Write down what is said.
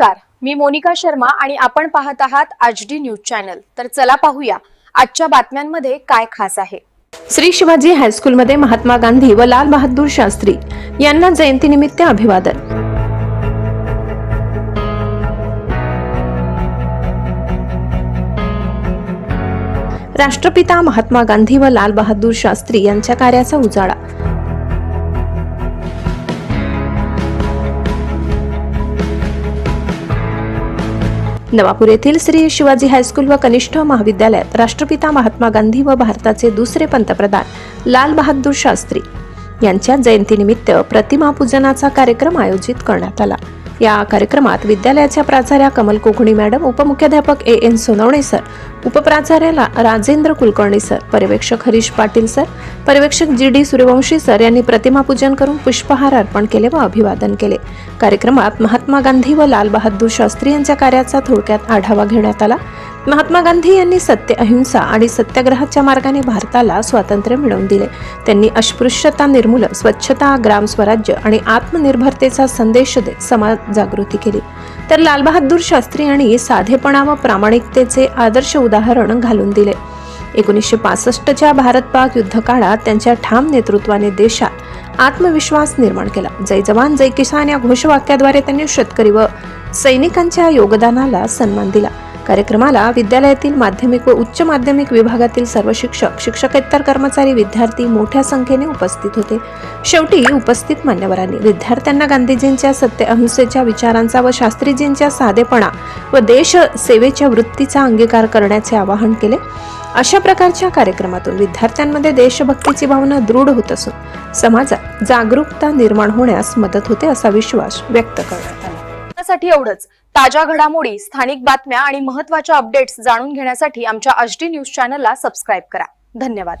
नमस्कार. मी मोनिका शर्मा आणि आपण पाहत आहात आज डी न्यूज चॅनल. तर चला पाहूया आजच्या बातम्यांमध्ये काय खास आहे. श्री शिवाजी हायस्कूलमध्ये महात्मा गांधी व लाल बहादूर शास्त्री यांना जयंतीनिमित्त अभिवादन. राष्ट्रपिता महात्मा गांधी व लाल बहादूर शास्त्री यांच्या कार्याचा उजाळा. नवापूर येथील श्री शिवाजी हायस्कूल व कनिष्ठ महाविद्यालयात राष्ट्रपिता महात्मा गांधी व भारताचे दुसरे पंतप्रधान लाल बहादूर शास्त्री यांच्या जयंतीनिमित्त प्रतिमा पूजनाचा कार्यक्रम आयोजित करण्यात आला. या कार्यक्रमात विद्यालयाच्या प्राचार्या कमल कोकणी मॅडम उपमुख्याध्यापक ए एन सोनवणे सर उपप्राचार्याला राजेंद्र कुलकर्णी सर पर्यवेक्षक हरीश पाटील सर पर्यवेक्षक जी डी सूर्यवंशी सर यांनी प्रतिमापूजन करून पुष्पहार अर्पण केले व अभिवादन केले. कार्यक्रमात महात्मा गांधी व लाल बहादूर शास्त्री यांच्या कार्याचा थोडक्यात आढावा घेण्यात आला. महात्मा गांधी यांनी सत्य अहिंसा आणि सत्याग्रहाच्या मार्गाने भारताला स्वातंत्र्य मिळवून दिले. त्यांनी अस्पृश्यता निर्मूलन स्वच्छता ग्राम स्वराज्य आणि आत्मनिर्भरतेचा संदेश देत समाज जागृती केली. तर लालबहादूर शास्त्री यांनी साधेपणा व प्रामाणिकतेचे आदर्श उदाहरण घालून दिले. एकोणीसशे पासष्टच्या भारत पाक युद्ध काळात त्यांच्या ठाम नेतृत्वाने देशात आत्मविश्वास निर्माण केला. जय जवान जय किसान या घोषवाक्याद्वारे त्यांनी शेतकरी व सैनिकांच्या योगदानाला सन्मान दिला. कार्यक्रमाला विद्यालयातील माध्यमिक व उच्च माध्यमिक विभागातील सर्व शिक्षक शिक्षकेतर कर्मचारी विद्यार्थी मोठ्या संख्येने उपस्थित होते. शेवटी उपस्थित मान्यवरांनी विद्यार्थ्यांना गांधीजींच्या सत्य अहिंसेच्या विचारांचा व शास्त्रीजींच्या साधेपणा व देश सेवेच्या वृत्तीचा अंगीकार करण्याचे आवाहन केले. अशा प्रकारच्या कार्यक्रमातून विद्यार्थ्यांमध्ये देशभक्तीची भावना दृढ होत असून समाजात जागरूकता निर्माण होण्यास मदत होते असा विश्वास व्यक्त करण्यात आला. आजसाठी एवढंच. ताज्या घडामोडी स्थानिक बातम्या आणि महत्त्वाच्या अपडेट्स जाणून घेण्यासाठी आमच्या आच डी न्यूज चॅनलला सबस्क्राईब करा. धन्यवाद.